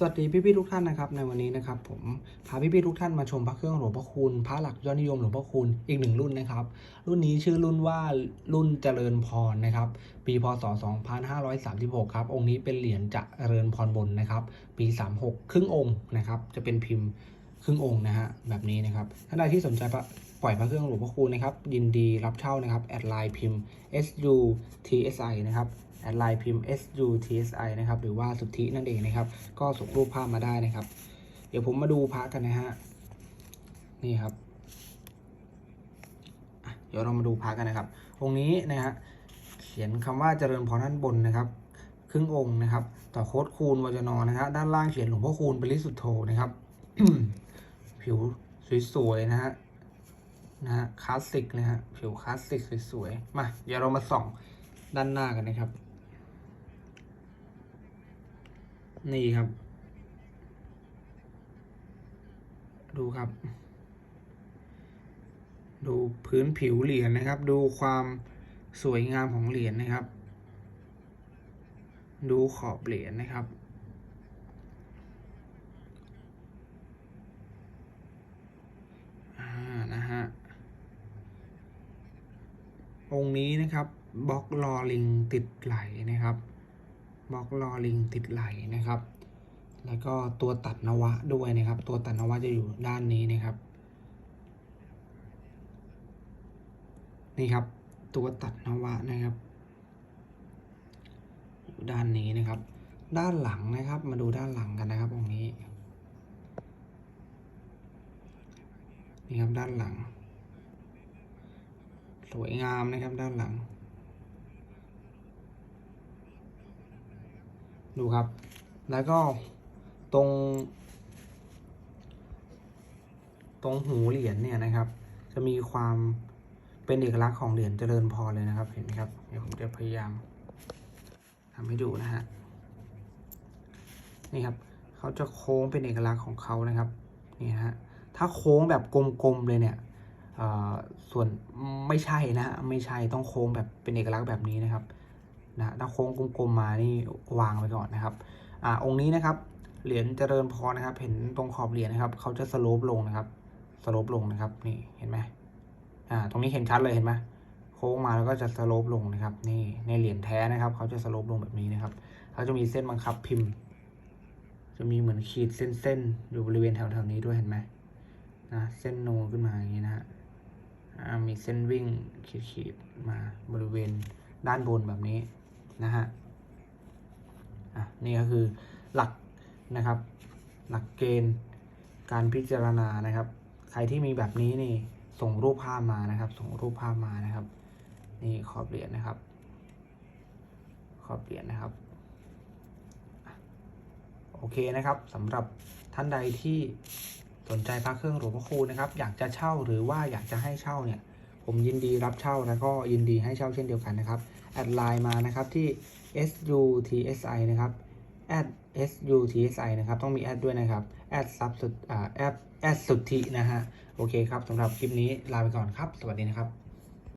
สวัสดีพี่ๆทุกท่านนะครับในวันนี้นะครับผมพาพี่ๆทุกท่านมาชมพระเครื่องหลวงพ่อคูณพระหลักยอดนิยมหลวงพ่อคูณอีกหนึ่งรุ่นนะครับ รุ่นนี้ชื่อรุ่นว่ารุ่นเจริญพรนะครับปีพศ 2536 ครับ องค์นี้เป็นเหรียญเจริญพรบนนะครับ ปี 36 ครึ่งองค์นะครับ จะเป็นพิมพ์ครึ่งองค์นะฮะแบบนี้นะครับท่านใดที่สนใจปะปล่อยพระเครื่องหลวงพ่อคูณนะครับยินดีรับเช่านะครับแอดไลน์พิมพ์ su tsi นะครับ แอดไลน์พิมพ์ su tsi นะครับหรือว่าสุทธินั่นเองนะครับ ก็ส่งรูปภาพมาได้นะครับ เดี๋ยวผมมาดูพระกันนะฮะนี่ครับเดี๋ยวเรามาดูพระกันนะครับ องค์นี้นะฮะเขียนคำว่าเจริญพรด้านบนนะครับ ครึ่งองค์นะครับ ต่อโคดคูณวจนนะครับ ด้านล่างเขียนหลวงพ่อคูณปริสุทธโธนะครับ ผิวสวยๆนะฮะนะฮะคลาสสิกนะฮะผิวคลาสสิกสวยๆมาเดี๋ยวเรามาส่องด้านหน้ากันนะครับ นี่ครับ ดูครับ ดูพื้นผิวเหรียญนะครับ ดูความสวยงามของเหรียญนะครับ ดูขอบเหรียญนะครับ อ่า นะฮะ องค์นี้นะครับบล็อกลอลิงติดไหลนะครับ บล็อกลอลิงติดไหลนะครับ แล้วก็ตัวตัดนวะด้วยนะครับ ตัวตัดนวะจะอยู่ด้านนี้นะครับ นี่ครับ ตัวตัดนวะนะครับ อยู่ด้านนี้นะครับ ด้านหลังนะครับ มาดูด้านหลังกันนะครับองนี้ นี่ครับด้านหลัง สวยงามนะครับด้านหลัง ดูครับ แล้วก็ตรง ตรงหูเหรียญเนี่ยนะครับ จะมีความเป็นเอกลักษณ์ของเหรียญเจริญพรเลยนะครับ เห็นไหมครับ เดี๋ยวผมจะพยายามทำให้ดูนะฮะ นี่ครับ เขาจะโค้งเป็นเอกลักษณ์ของเขานะครับ นี่ฮะ ถ้าโค้งแบบกลมๆเลยเนี่ยส่วนไม่ใช่นะฮะ ไม่ใช่ต้องโค้งแบบเป็นเอกลักษณ์แบบนี้นะครับ นะถ้าโค้งกลมๆมานี่วางไปก่อนนะครับอ่าองค์นี้นะครับเหรียญเจริญพรนะครับ เห็นตรงขอบเหรียญนะครับเขาจะสโลปลงนะครับสโลปลงนะครับ นี่เห็นไหมอ่า ตรงนี้เห็นชัดเลยเห็นไหมโค้งมาแล้วก็จะสโลปลงนะครับ นี่ในเหรียญแท้นะครับ เขาจะสโลปลงแบบนี้นะครับเขาจะมีเส้นบังคับพิมพ์ จะมีเหมือนขีดเส้นๆอยู่บริเวณแถวๆนี้ด้วยเห็นไหมนะเส้นโนขึ้นมาอย่างนี้นะฮะมีเส้นวิ่งขีดๆมาบริเวณด้านบนแบบนี้ นะฮะอะนี่ก็คือหลักนะครับ หลักเกณฑ์การพิจารณานะครับ ใครที่มีแบบนี้นี่ส่งรูปภาพมานะครับ ส่งรูปภาพมานะครับ นี่ขอบเหรียญนะครับ ขอบเหรียญนะครับโอเคนะครับสำหรับท่านใดที่สนใจพระเครื่องหลวงพ่อคูณนะครับ อยากจะเช่าหรือว่าอยากจะให้เช่าเนี่ย ผมยินดีรับเช่าแล้วก็ยินดีให้เช่าเช่นเดียวกันนะครับ แอดไลน์มานะครับที่ sutsi นะครับแอด sutsi นะครับ ต้องมีแอดด้วยนะครับแอดซับสุดอ่าแอดแอดสุทธินะฮะ โอเคครับสำหรับคลิปนี้ลาไปก่อนครับ สวัสดีนะครับ